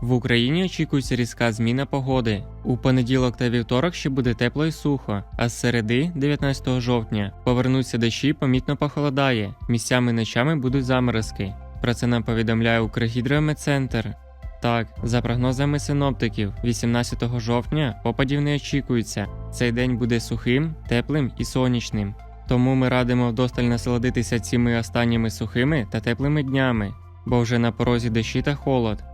В Україні очікується різка зміна погоди. У понеділок та вівторок ще буде тепло і сухо, а з середи, 19 жовтня, повернуться дощі, помітно похолодає. Місцями ночами будуть заморозки. Про це нам повідомляє Укргідрометцентр. Так, за прогнозами синоптиків, 18 жовтня опадів не очікується. Цей день буде сухим, теплим і сонячним. Тому ми радимо вдосталь насолодитися цими останніми сухими та теплими днями, бо вже на порозі дощі та холод.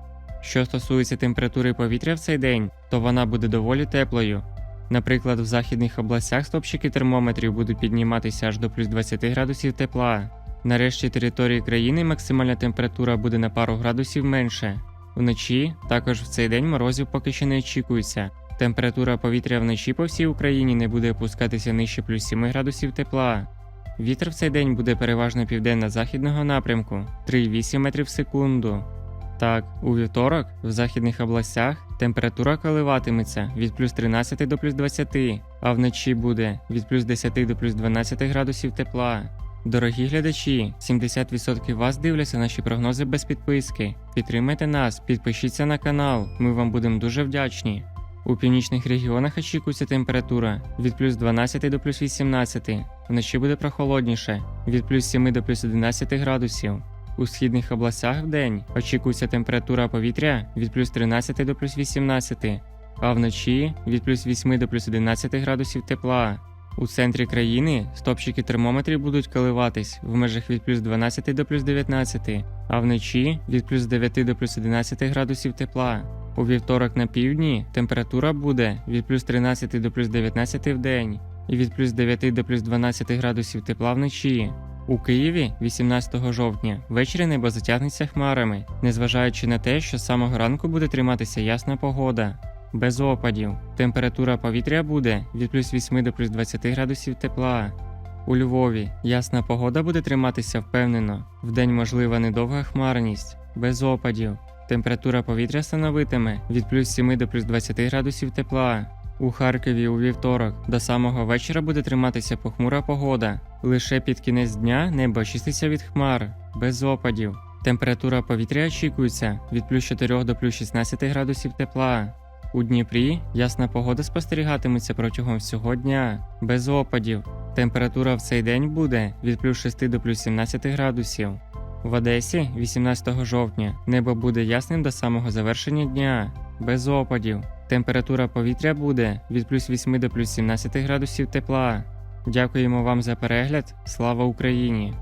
Що стосується температури повітря в цей день, то вона буде доволі теплою. Наприклад, в західних областях стопчики термометрів будуть підніматися аж до плюс 20 градусів тепла. На решті території країни максимальна температура буде на пару градусів менше. Вночі також в цей день морозів поки що не очікується. Температура повітря вночі по всій Україні не буде опускатися нижче плюс 7 градусів тепла. Вітер в цей день буде переважно південно-західного напрямку 3,8 метрів в секунду. Так, у вівторок в західних областях температура коливатиметься від плюс 13 до плюс 20, а вночі буде від плюс 10 до плюс 12 градусів тепла. Дорогі глядачі, 70% вас дивляться наші прогнози без підписки. Підтримайте нас, підпишіться на канал, ми вам будемо дуже вдячні. У північних регіонах очікується температура від плюс 12 до плюс 18, вночі буде прохолодніше від плюс 7 до плюс 11 градусів. У східних областях в день очікується температура повітря від плюс 13 до плюс 18, а вночі від плюс 8 до плюс 11 градусів тепла. У центрі країни стопчики термометрів будуть коливатись в межах від плюс 12 до плюс 19, а вночі від плюс 9 до плюс 11 градусів тепла. У вівторок на півдні температура буде від плюс 13 до плюс 19 в день і від плюс 9 до плюс 12 градусів тепла вночі. У Києві 18 жовтня ввечері небо затягнеться хмарами, незважаючи на те, що з самого ранку буде триматися ясна погода. Без опадів. Температура повітря буде від плюс 8 до плюс 20 градусів тепла. У Львові ясна погода буде триматися впевнено. Вдень можлива недовга хмарність, без опадів. Температура повітря становитиме від плюс 7 до плюс 20 градусів тепла. У Харкові у вівторок до самого вечора буде триматися похмура погода. Лише під кінець дня небо очиститься від хмар, без опадів. Температура повітря очікується від плюс 4 до плюс 16 градусів тепла. У Дніпрі ясна погода спостерігатиметься протягом всього дня, без опадів. Температура в цей день буде від плюс 6 до плюс 17 градусів. В Одесі 18 жовтня небо буде ясним до самого завершення дня, без опадів. Температура повітря буде від плюс 8 до плюс 17 градусів тепла. Дякуємо вам за перегляд. Слава Україні!